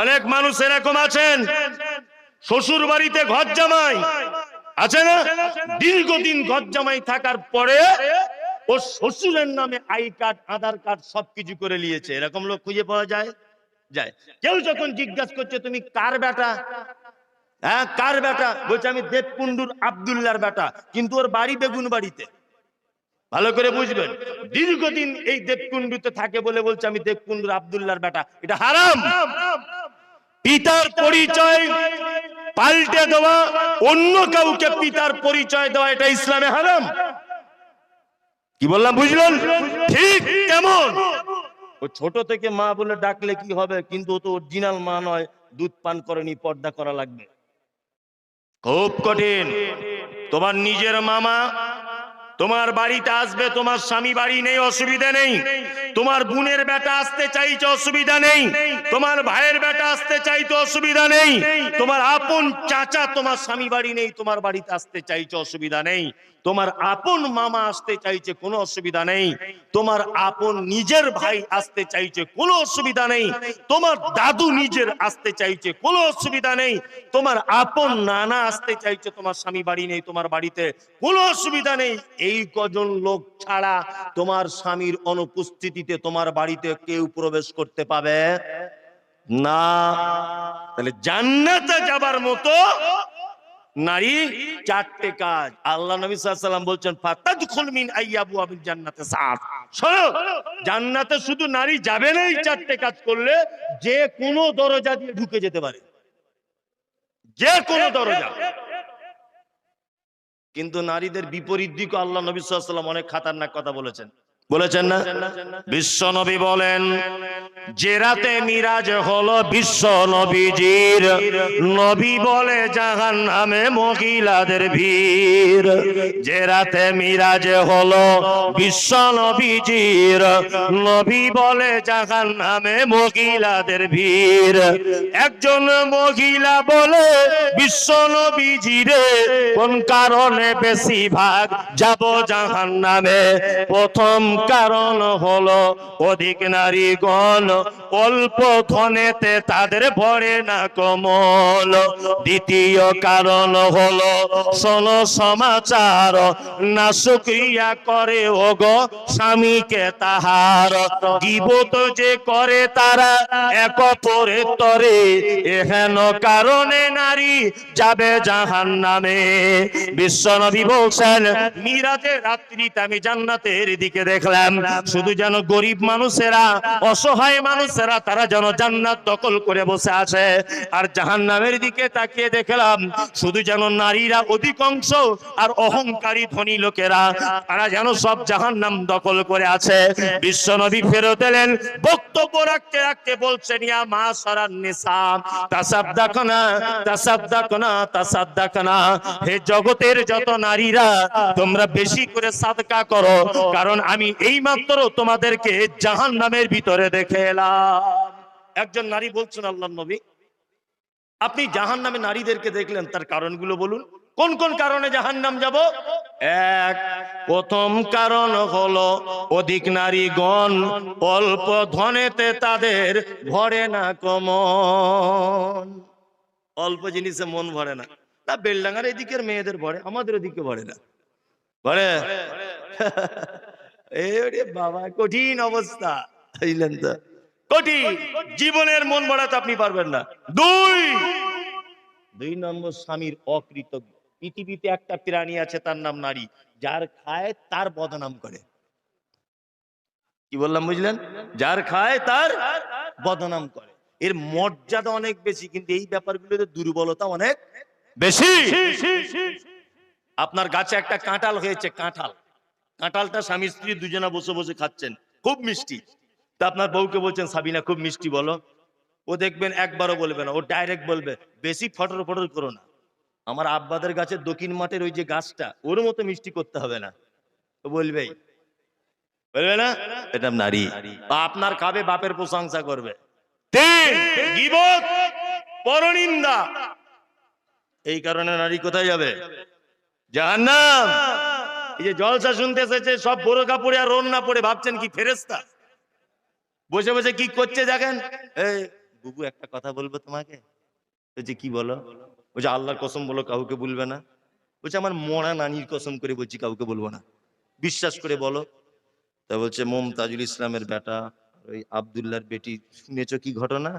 অনেক মানুষ এরকম আছেন। শ্বশুর বাড়িতে ঘর জামাই আছে না? দীর্ঘদিন ঘর জামাই থাকার পরে ও শ্বশুরের নামে আই কার্ড, আধার কার্ড সবকিছু করে নিয়েছে। এরকম লোক খুঁজে পাওয়া যায়? যায়। কেউ যখন জিজ্ঞাসা করছে, তুমি কার বেটা? হ্যাঁ কার বেটা? বলছে, আমি দেবকুন্ডুর আবদুল্লার বেটা, কিন্তু ওর বাড়ি বেগুন বাড়িতে। ভালো করে বুঝবেন। দীর্ঘদিন এই দেবকুণ্ডুতে থাকে বলে বলছে, আমি দেবকুণ্ডুর আবদুল্লার বেটা। এটা হারাম। পিতার পরিচয় পাল্টে দেওয়া, অন্য কাউকে পিতার পরিচয় দেওয়া, এটা ইসলামে হারাম। কি বললাম, বুঝলেন? ঠিক কেমন ও ছোট থেকে মা বলে ডাকলে কি হবে? কিন্তু ও তো অরিজিনাল মা নয়, দুধ পান করেনি, পর্দা করা লাগবে। খুব কঠিন। তোমার নিজের মামা তোমার বাড়িতে আসবে, তোমার স্বামী বাড়ি নেই, অসুবিধা নেই। তোমার বোনের বেটা আসতে চাইছে, অসুবিধা নেই। তোমার ভাইয়ের বেটা আসতে চাইতে অসুবিধা নেই। তোমার আপন চাচা, তোমার স্বামী বাড়ি নেই, তোমার বাড়িতে আসতে চাইছে, অসুবিধা নেই। তোমার আপন মামা আসতে চাইছে, কোনো অসুবিধা নেই। তোমার আপন নিজের ভাই আসতে চাইছে, কোনো অসুবিধা নেই। তোমার দাদু নিজের আসতে চাইছে, কোনো অসুবিধা নেই। তোমার আপন নানা আসতে চাইছে, তোমার স্বামী বাড়ি নেই, তোমার বাড়িতে কোনো অসুবিধা নেই। এই কজন লোক ছাড়া তোমার স্বামীর অনুপস্থিতিতে তোমার বাড়িতে কেউ প্রবেশ করতে পাবে? না। তাহলে জান্নাতে যাবার মতো নারী চারটে কাজ। আল্লাহ নবী সাল্লাম বলছেন মিন আইয়াবু আবিল জান্নাতে সাত শোনো, জান্নাতে শুধু নারী যাবে না এই চারটে কাজ করলে যে কোনো দরজা দিয়ে ঢুকে যেতে পারে। যে কোনো দরজা। কিন্তু নারীদের বিপরীত দিকে আল্লাহ নবী সাল্লাম অনেক খাতারনাক কথা বলেছেন। বলেছেন না? বিশ্ব নবী বলেন যে রাতে মিরাজ হলো বিশ্ব নবীজির নবী বলে জাহান নামে মহিলাদের ভিড়। যে রাতে মিরাজ হলো বিশ্ব নবীজির নবী বলে জাহান নামে মহিলাদের ভিড়। একজন মহিলা বলে বিশ্ব নবীজিরে কোন কারণে বেশি ভাগ যাব জাহান নামে প্রথম কারণ হলো অধিক নারীগণ অল্প ধনেতে তাদের ভরে না কমল। দ্বিতীয় কারণ হলো শোনো সমাচার না সুক্রিয়া করে, ওগো স্বামীকে তাহার। গিবত যে করে তারা এক অপরের তরে, এহেন কারণে নারী যাবে জাহান নামে বিশ্বনবী বলছেন মিরাজে রাত্রিতে আমি জান্নাতের দিকে দেখলাম শুধু যেন গরিব মানুষেরা অসহায় মানুষেরা তারা যেন জান্নাত দখল করে বসে আছে। আর জাহান্নামের দিকে তাকিয়ে দেখলাম শুধু যেন নারীরা অধিকাংশ আর অহংকারী ধনী লোকেরা তারা যেন সব জাহান্নাম দখল করে আছে। বিশ্বনবী ফেরত এলেন বক্তব্য রাখতে রাখতে বলছেন ইয়া মা সারান নিসা তাসাদ্দাকনা তাসাদ্দাকনা তাসাদ্দাকনা। হে জগতের যত নারীরা তোমরা বেশি করে সাদকা করো কারণ আমি এই মাত্র তোমাদেরকে জাহান্নামের ভিতরে দেখে এলাম। একজন নারী বলছেন আল্লাহ নবী, আপনি জাহান নামে নারীদেরকে দেখলেন, তার কারণগুলো বলুন। কোন কোন কারণে জাহান নাম যাব? এক, প্রথম কারণ হলো অধিক নারীগণ অল্প ধনেতে তাদের ভরে না কমন। অল্প জিনিসে মন ভরে না। তা বেলডাঙ্গার এদিকের মেয়েদের ভরে, আমাদের ওদিকে ভরে না। ভরে? বাবা কঠিন অবস্থা। বুঝলেন তো কঠিন। জীবনের মন ভরাতে আপনি পারবেন না। দুই। দুই নম্বর স্বামীর অকৃতজ্ঞ। পৃথিবীতে একটা প্রাণী আছে তার নাম নারী। যার খায় তার বদনাম করে। কি বললাম বুঝলেন? যার খায় তার বদনাম করে। এর মর্যাদা অনেক বেশি কিন্তু এই ব্যাপারগুলোতে দুর্বলতা অনেক বেশি। আপনার গাছে একটা কাঁঠাল হয়েছে কাঁঠাল। কাঁঠালটা স্বামী স্ত্রী দুজনা বসে বসে খাচ্ছেন। খুব মিষ্টি। তা আপনার বউকে বলছেন, সাবিনা, খুব মিষ্টি বলো। ও দেখবেন একবারও বলবে না। ও ডাইরেক্ট বলবে, বেশি ফটর ফটর করো না। আমার আব্বাদের গাছের দক্ষিণ মাঠের ওই যে গাছটা, ওর মতো মিষ্টি করতে হবে না। বলবেই বলবে না? এটা নারী। আপনার খাবে, বাপের প্রশংসা করবে। পরনিন্দা। এই কারণে নারী কোথায় যাবে? জাহান্নাম। এই যে জলসা শুনতে এসেছে সব বড় কাপড়ে আর রোন না পড়ে ভাবছেন কি ফেরেস্তা বসে বসে কি করছে দেখেন? বুবু, একটা কথা বলব তোমাকে? বলছে কি বলো? বলছে আল্লাহর কসম বলো, কাউকে বলবে না। বলছে আমার মরা নানির কসম করে বলছি, কাউকে বলব না। বিশ্বাস করে বলো। তা বলছে, মমতাজুল ইসলামের বেটা, ওই আবদুল্লাহর বেটি, শুনেছ কি ঘটনা?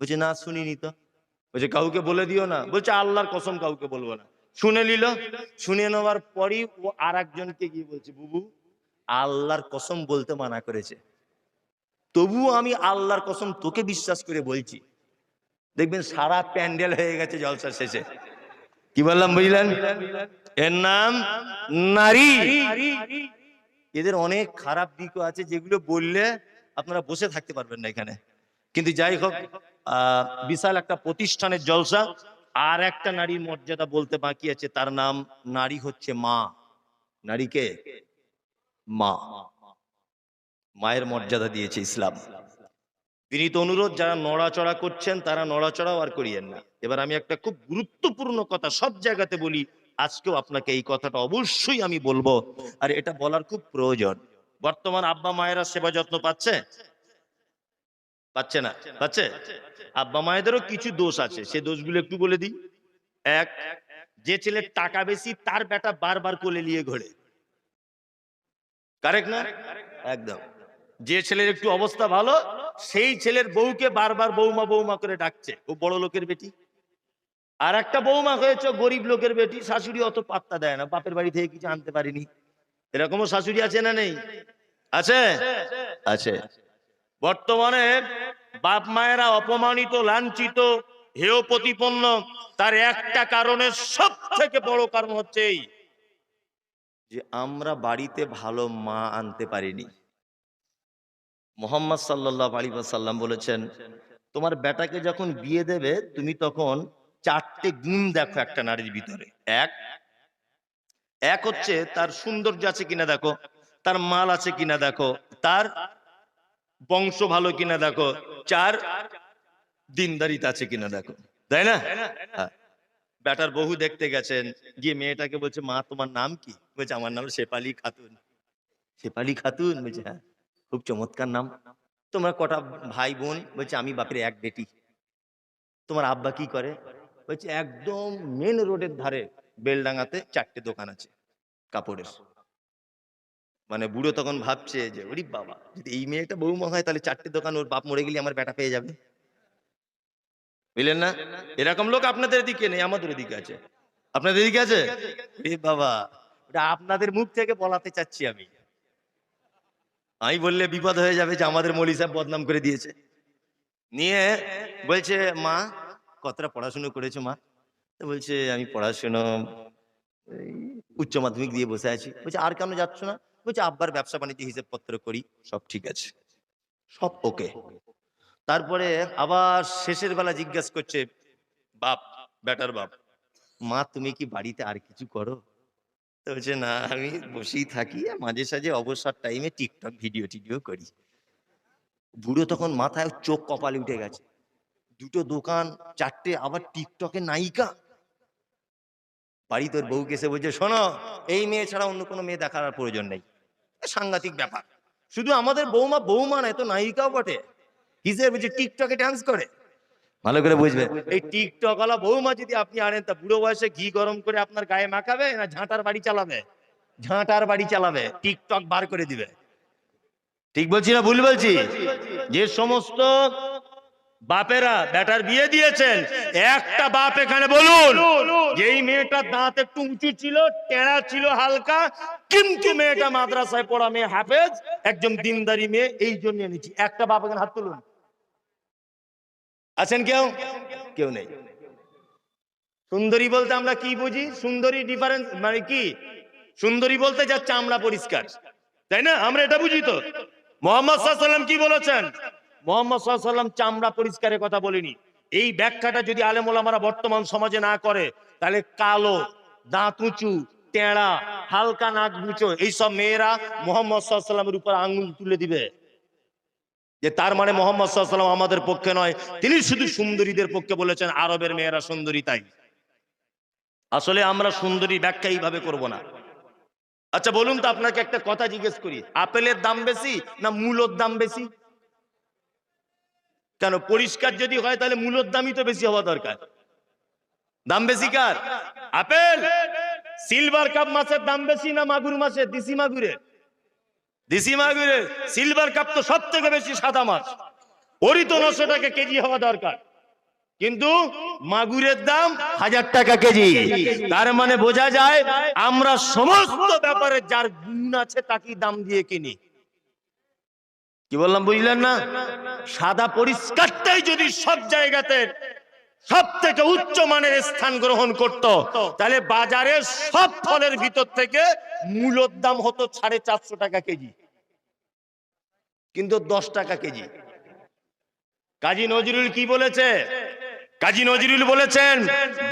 বলছে, না, শুনিনি তো। বলছে, কাউকে বলে দিও না। বলছে, আল্লাহর কসম কাউকে বলব না। শুনে নিল। শুনে নেওয়ার পরই ও আর একজনকে গিয়ে বলছে, বুবু, আল্লাহর কসম বলতে মানা করেছে। তবুও আমি আল্লাহর কসম তোকে বিশ্বাস করে বলছি। দেখবেন সারা প্যান্ডেল হয়ে গেছে জলসার শেষে। কি বললাম, বুঝলেন? এর নাম নারী। এদের অনেক খারাপ দিকও আছে, যেগুলো বললে আপনারা বসে থাকতে পারবেন না এখানে। কিন্তু যাই হোক বিশাল একটা প্রতিষ্ঠানের জলসা। আর একটা নারীর মর্যাদা বলতে বাকি আছে, তার নাম নারী হচ্ছে মা। নারীকে মা। মায়ের মর্যাদা দিয়েছে ইসলাম। বিনীত অনুরোধ, যারা নড়াচড়া করছেন, তারা নড়াচড়াও আর করিয়েন না। এবার আমি একটা খুব গুরুত্বপূর্ণ কথা সব জায়গাতে বলি, আজকেও আপনাকে এই কথাটা অবশ্যই আমি বলব। আর এটা বলার খুব প্রয়োজন। বর্তমান আব্বা মায়েরা সেবা যত্ন পাচ্ছে? পাচ্ছে না, পাচ্ছে? আব্বা মায়েদেরও কিছু দোষ আছে, সে দোষগুলো একটু বলে দিই। এক, যে ছেলের টাকা বেশি তার বেটা বারবার কোলে নিয়ে ঘোরে। কারেক্ট না? একদম। যে ছেলের একটু অবস্থা ভালো, সেই ছেলের বউকে বারবার বৌমা বৌমা করে ডাকছে। ও বড় লোকের বেটি। আর একটা বৌমা হয়েছে গরিব লোকের বেটি, শাশুড়ি অত পাত্তা দেয় না। বাপের বাড়ি থেকে কিছু আনতে পারিনি। এরকমও শাশুড়ি আছে না নেই? আছে? আছে। বর্তমানে বাপ মায়েরা অপমানিত, লাঞ্ছিত, হেয় প্রতিপন্ন, তার একটা কারণে সব থেকে বড় কারণ হচ্ছে এই যে আমরা বাড়িতে ভালো মা আনতে পারিনি। মোহাম্মদ সাল্লাহ আলী সাল্লাম বলেছেন, তোমার বেটাকে যখন বিয়ে দেবে, তুমি তখন চারটে গুণ দেখো একটা নারীর ভিতরে। এক এক হচ্ছে তার সৌন্দর্য আছে কিনা দেখো, তার মাল আছে কিনা দেখো, তার বংশ ভালো কিনা দেখো চার দিনদারিতে আছে কিনা দেখো তাই না। বেটার বহু দেখতে গেছেন গিয়ে মেয়েটাকে বলছে মা তোমার নাম কি? বলছে আমার নাম শেপালি খাতুন। শেপালি খাতুন? বলছে হ্যাঁ খুব চমৎকার নাম। তোমার কটা ভাই বোন? বলছে আমি বাপের এক বেটি। তোমার আব্বা কি করে? বলছে একদম মেন রোডের ধারে বেলডাঙ্গাতে চারটে দোকান আছে কাপড়ের। মানে বুড়ো তখন ভাবছে যে, ওরি বাবা, যদি এই মেয়েটা বৌমা হয়, তাহলে চারটে দোকান ওর বাপ মরে গেলে আমার বেটা পেয়ে যাবে। বুঝলেন না? এরকম লোক আপনাদের দিকে নেই, আমাদের দিকে আছে। আপনাদের দিকে আছে? বাবা, ওটা আপনাদের মুখ থেকে বলাতে চাচ্ছি আমি। আমি বললে বিপদ হয়ে যাবে যে আমাদের মলি সাহেব বদনাম করে দিয়েছে। নিয়ে বলছে, মা, কতটা পড়াশুনো করেছ মা? বলছে, আমি পড়াশুনো উচ্চ মাধ্যমিক দিয়ে বসে আছি। বলছে, আর কেন যাচ্ছ না? বলছে আব্বার ব্যবসা বাণিজ্য হিসেব পত্র করি, সব ঠিক আছে। সব ওকে। তারপরে আবার শেষের বেলা জিজ্ঞাসা করছে, বাপ বেটার বাপ, মা, তুমি কি বাড়িতে আর কিছু করো? তো বলছে, না, আমি বসেই থাকি মাঝে সাঝে অবসর টাইমে টিকটক ভিডিও টিডিও করি। বুড়ো তখন মাথায় চোখ কপালে উঠে গেছে। দুটো দোকান, চারটে, আবার টিকটকে নায়িকা। বাড়ি তোর বউকে এসে বলছে, শোনো, এই মেয়ে ছাড়া অন্য কোনো মেয়ে দেখার প্রয়োজন নেই। সাংঘাতিক ব্যাপার। শুধু আমাদের বৌমা বৌমা নয় তো নায়িকাও বটে। হিসেবে বলছে টিকটকে ডান্স করে। ভালো করে বুঝবে। এই টিকটক ওয়ালা বৌমা যদি আপনি আনেন, তা বুড়ো বয়সে ঘি গরম করে আপনার গায়ে মাখাবে না ঝাঁটার বাড়ি চালাবে? ঝাঁটার বাড়ি চালাবে। টিকটক বার করে দিবে। ঠিক বলছি না, ভুল বলছি? যে সমস্ত বাপেরা, বেটার বিয়ে দিয়েছেন। একটা বাপ এখানে বলুন যে এই মেয়েটার দাঁত একটু উঁচু ছিল টেরা ছিল হালকা, কিন্তু মেয়েটা মাদ্রাসায় পড়া মেয়ে হাফেজ, একজন দিনদারি মেয়ে, এই জন্য এনেছি। একটা বাপ এখানে হাত তুলুন। আছেন কেউ? কেউ নেই। সুন্দরী বলতে আমরা কি বুঝি? সুন্দরী ডিফারেন্স মানে কি? সুন্দরী বলতে যা চামড়া পরিষ্কার। তাই না? আমরা এটা বুঝি তো। মোহাম্মদ কি বলেছেন? মোহাম্মদ সাল্লাম চামড়া পরিষ্কারের কথা বলিনি। এই ব্যাখ্যাটা যদি আলেমোলামারা বর্তমান সমাজে না করে, তাহলে কালো, দাঁত উঁচু, টেঁড়া, হালকা নাক মুচো, এইসব মেয়েরা মোহাম্মদ সাল্লামের উপর আঙ্গুল তুলে দিবে। যে তার মানে মোহাম্মদ সাল্লাম আমাদের পক্ষে নয়, তিনি শুধু সুন্দরীদের পক্ষে বলেছেন, আরবের মেয়েরা সুন্দরী তাই। আসলে আমরা সুন্দরী ব্যাখ্যা এইভাবে করব না। আচ্ছা বলুন তো আপনাকে একটা কথা জিজ্ঞেস করি, আপেলের দাম বেশি না মূলর দাম বেশি? কেন পরিষ্কার যদি হয় তাহলে মূলর দামই তো বেশি হওয়া দরকার। দাম বেশি কার? আপেল। সিলভার কাপ মাছের দাম বেশি না মাগুর মাছের? দিসি মাগুরের দিসি মাগুরের সিলভার কাপ তো সব থেকে বেশি সাদা মাছ। ওরই তো নশো টাকা কেজি হওয়া দরকার। কিন্তু মাগুরের দাম হাজার টাকা কেজি। তার মানে বোঝা যায় আমরা সমস্ত ব্যাপারে যার গুণ আছে তাকেই দাম দিয়ে কিনি। কি বললাম বুঝলেন না? সাদা পরিষ্কারটাই যদি সব জায়গাতে সব থেকে উচ্চ মানের স্থান গ্রহণ করত, তাহলে বাজারে সব ফলের ভিতর থেকে মূলর দাম হতো সাড়ে চারশো টাকা কেজি। কিন্তু দশ টাকা কেজি। কাজী নজরুল কি বলেছে? কাজী নজরুল বলেছেন,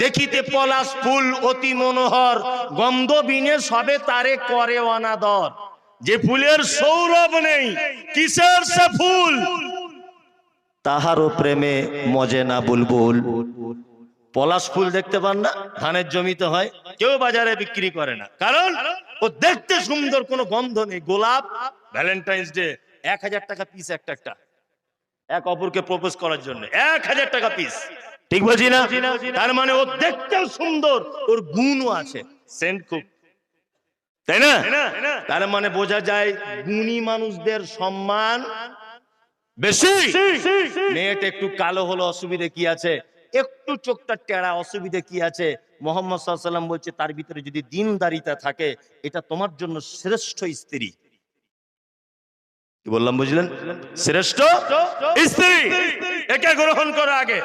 দেখিতে পলাশ ফুল অতি মনোহর গন্ধ বিনে সবে তারে করে অনাদর। যে ফুলের সৌরভ নেই কিসের সে ফুল? তাহারও প্রেমে মজে না বুলবুল। পলাশ ফুল দেখতে পান না ধানের জমিতে হয়। কেউ বাজারে বিক্রি করে না। কারণ ও দেখতে সুন্দর কোনো গন্ধ নেই। গোলাপ ভ্যালেন্টাইন্স ডে এক হাজার টাকা পিস একটা একটা। এক অপরকে প্রপোজ করার জন্য। এক হাজার টাকা পিস ঠিক বলছি না? তার মানে ও দেখতেও সুন্দর ওর গুণও আছে। সেন্ট খুব তাই না? তার মানে বোঝা যায় গুণী মানুষদের সম্মান বেশি। মেয়েটা একটু কালো হলো অসুবিধে কি আছে? একটু চোখটা টেরা অসুবিধে কি আছে? মোহাম্মদ সাল্লাম বলছে তার ভিতরে যদি দিনদারিতা থাকে এটা তোমার জন্য শ্রেষ্ঠ স্ত্রী। কি বললাম বুঝলেন? শ্রেষ্ঠ স্ত্রী। একে গ্রহণ করা আগে।